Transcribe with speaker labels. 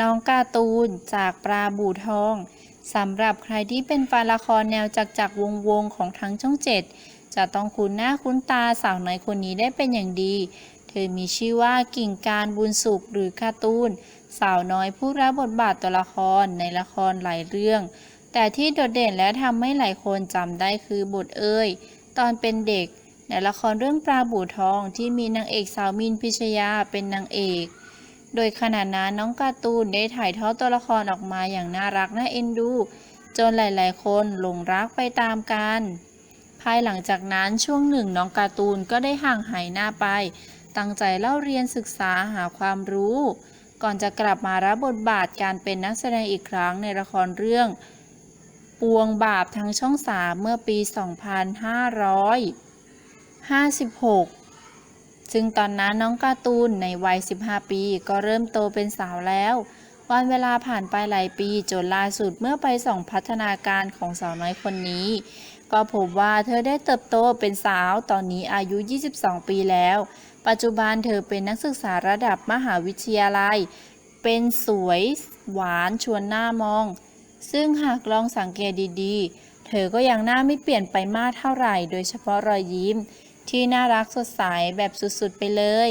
Speaker 1: น้องการ์ตูนจากปลาบู่ทองสำหรับใครที่เป็นแฟนละครแนวจักจักรวงวงๆของทั้งช่องเจ็ดจะต้องคุ้นหน้าคุ้นตาสาวน้อยคนนี้ได้เป็นอย่างดี เธอมีชื่อว่ากิ่งการบุญสุขหรือการ์ตูน สาวน้อยผู้รับบทบาทตัวละครในละครหลายเรื่อง แต่ที่โดดเด่นและทำให้หลายคนจำได้คือบทเอ่ยตอนเป็นเด็ก ในละครเรื่องปลาบู่ทองที่มีนางเอกสาวมินพิชยาเป็นนางเอก โดยขณะนั้นน้องการ์ตูนได้ถ่ายทอดตัวละครออกมาอย่างน่ารักน่าเอ็นดู จนหลาย ๆ คนหลงรักไปตามกัน ภายหลังจากนั้นช่วงหนึ่งน้องการ์ตูนก็ได้ห่างหายหน้าไป ตั้งใจเล่าเรียนศึกษาหาความรู้ ก่อนจะกลับมารับบทบาทการเป็นนักแสดงอีกครั้งในละครเรื่อง ปวงบาปทางช่องสามเมื่อปี 2556 ซึ่งตอนนั้นน้องการ์ตูนในวัย 15 ปี ก็เริ่มโตเป็นสาวแล้ว วันเวลาผ่านไปหลายปีจนล่าสุดเมื่อไปส่องพัฒนาการของสาวน้อยคนนี้ ก็พบว่าเธอได้เติบโตเป็นสาวตอนนี้อายุ 22 ปีแล้ว ปัจจุบันเธอเป็นนักศึกษาระดับมหาวิทยาลัย เป็นสวยหวานชวนหน้ามอง ซึ่งหากลองสังเกตดีๆ เธอก็ยังหน้าไม่เปลี่ยนไปมากเท่าไหร่ โดยเฉพาะรอยยิ้ม ที่น่ารักสดใสแบบสุดๆไปเลย